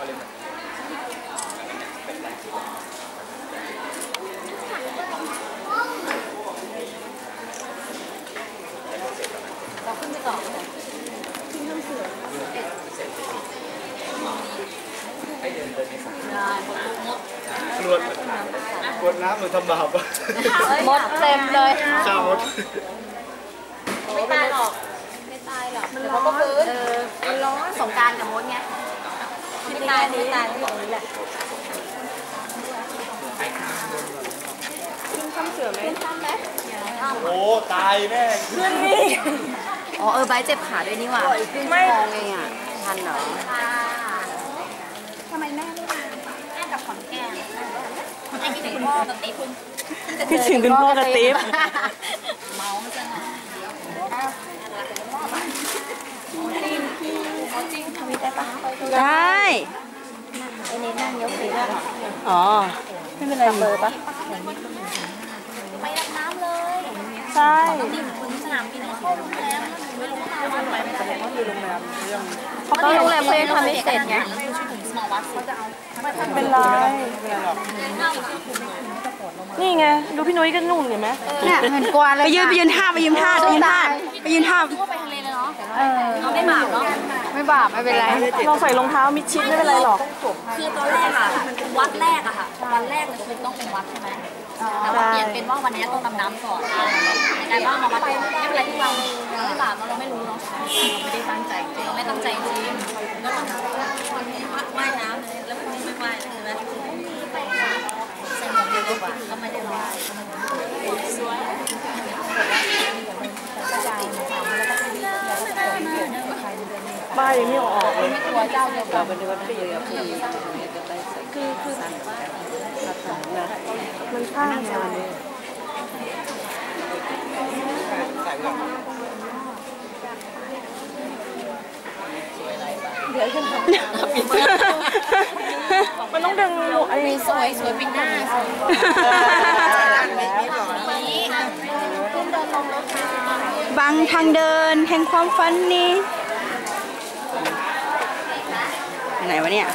เราขึ้นไปต่อขึ้นน้ำเสืดเดิด้หมดทุวดกวดน้ำหรือทำบาปหมดเต็มเลยข้าดไม่ตายหรอก ไม่ตายหรอกมันร้อก็ฟื้นมันร้อนสงการกับมดไง ตายไม่ตายที่บอกนี้แหละขึ้นข้ามเสือไหมขึ้นข้ามไหมโอ้ตายแน่อ๋อเออใบเจ็บขาด้วยนี่หว่าไม่มองเองอะทันเหรอทำไมแม่ไม่มาแม่กับขอนแก่นแม่คิดถึงพ่อกับติ๊บคิดถึงคุณพ่อกับติ๊บเมาจังเลยได้ไอ้นี่นั่งยกสีได้อ๋อ ไม่เป็นไรเบอร์ปะไปรับน้ำเลย ใช่นี่คุณสนามบินเข้าโรงแรมไม่รู้ว่ามันไปไม่ได้เขาอยู่โรงแรมยังเขาก็โรงแรมเขายังทำไม่เสร็จไงชื่อถึงสมอลวัดเขาจะเอาไม่เป็นไรนี่ไง ดูพี่นุ้ยกันนุ่นเห็นไหมเนี่ยเงินกวาดเลยไปยืนไปยืนท่าไปยืนท่าไปยืนท่าไปยืนท่าทั่วไปทะ เลเลยเนาะเออไม่บาปเนาะไม่บาปไม่เป็นไรลองใส่รองเท้ามิดชิดไม่เป็นไรหรอกคือตอนแรกอะวัดแรกอะค่ะวันแรกเลยคือต้องเป็นวัดใช่ไหมแต่ว่าเปลี่ยนเป็นว่าวันนี้ต้องดำน้ำก่อนกลายว่ามาวัดไม่เป็นไรที่เราไม่บาปเราไม่รู้เนาะเราไม่ได้ตั้งใจเราไม่ตั้งใจจริงแล้วเราว่ายน้ำเลยแล้วพรุ่งนี้ไม่ว่ายเลยใช่ไหมใส่หมวกเดียวดีกว่าก็ไม่ได้ว่ายสวย ป้ายยังไม่ออกเลยตัวเจ้าเดียวกันมันข้างงานมันต้องดึงลูกไอ้สวยสวยปิดหน้าสวยบังทางเดินแห่งความฝันนี้ ไหนวะ เนี่ย